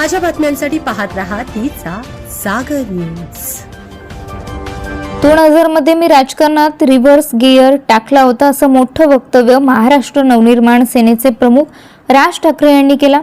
ताज्या बातम्यांसाठी पाहत राहा तिचा सागर न्यूज. दोन हजारमध्ये मी राजकारणात रिव्हर्स गिअर टाकला होता असं मोठं वक्तव्य महाराष्ट्र नवनिर्माण सेनेचे प्रमुख राज ठाकरे यांनी केला.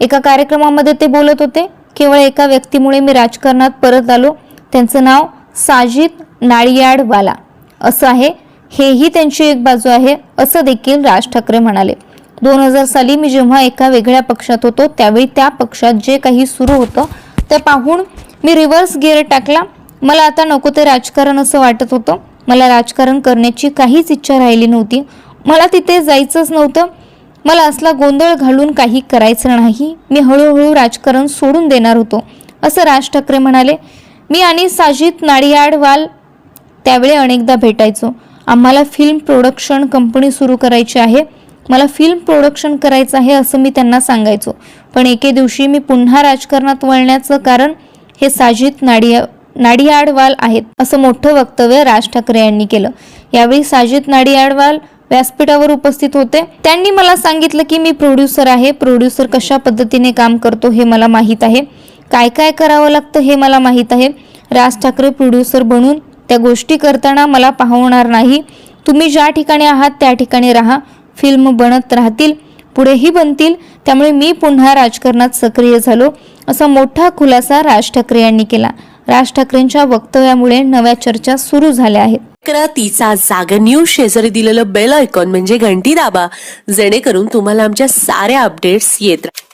एका कार्यक्रमामध्ये ते बोलत होते केवळ एका व्यक्तीमुळे मी राजकारणात परत आलो. त्यांचं नाव साजिद नाळियाडवाला असं आहे हेही त्यांची एक बाजू आहे असं देखील राज ठाकरे म्हणाले. दोन हजार साली मी जेव्हा एका वेगळ्या पक्षात होतो त्यावेळी त्या पक्षात जे काही सुरू होतं ते पाहून मी रिव्हर्स गिअर टाकला. मला आता नको ते राजकारण असं वाटत होतं. मला राजकारण करण्याची काहीच इच्छा राहिली नव्हती. मला तिथे जायचंच नव्हतं. मला असला गोंधळ घालून काही करायचं नाही. मी हळूहळू राजकारण सोडून देणार होतो असं राज ठाकरे म्हणाले. मी आणि साजिद नाडियाडवाल त्यावेळी अनेकदा भेटायचो. आम्हाला फिल्म प्रोडक्शन कंपनी सुरू करायची आहे. मला फिल्म प्रोडक्शन करायचं आहे असं मी त्यांना सांगायचो. पण एके दिवशी मी पुन्हा राजकारणात वळण्याचं कारण हे साजिद नाडिया नाडियाडवाल आहेत असं मोठं वक्तव्य राज ठाकरे यांनी केलं. यावेळी साजिद नाडियाडवाल व्यासपीठावर उपस्थित होते. त्यांनी मला सांगितलं की मी प्रोड्युसर आहे. प्रोड्युसर कशा पद्धतीने काम करतो हे मला माहीत आहे. काय काय करावं लागतं हे मला माहीत आहे. राज ठाकरे प्रोड्युसर बनून त्या गोष्टी करताना मला पाहणार नाही. तुम्ही ज्या ठिकाणी आहात त्या ठिकाणी राहा. फिल्म बनत राहतील पुढेही बनतील त्यामुळे मी पुन्हा राजकारणात सक्रिय झालो असा मोठा खुलासा राज ठाकरे यांनी केला. राज ठाकरेंच्या वक्तव्यामुळे नव्या चर्चा सुरू झाल्या आहेत. करा तिचा जाग न्यूज शेजारी दिलेलं बेल आयकॉन म्हणजे घंटी दाबा जेणेकरून तुम्हाला आमच्या साऱ्या अपडेट्स येत राहतील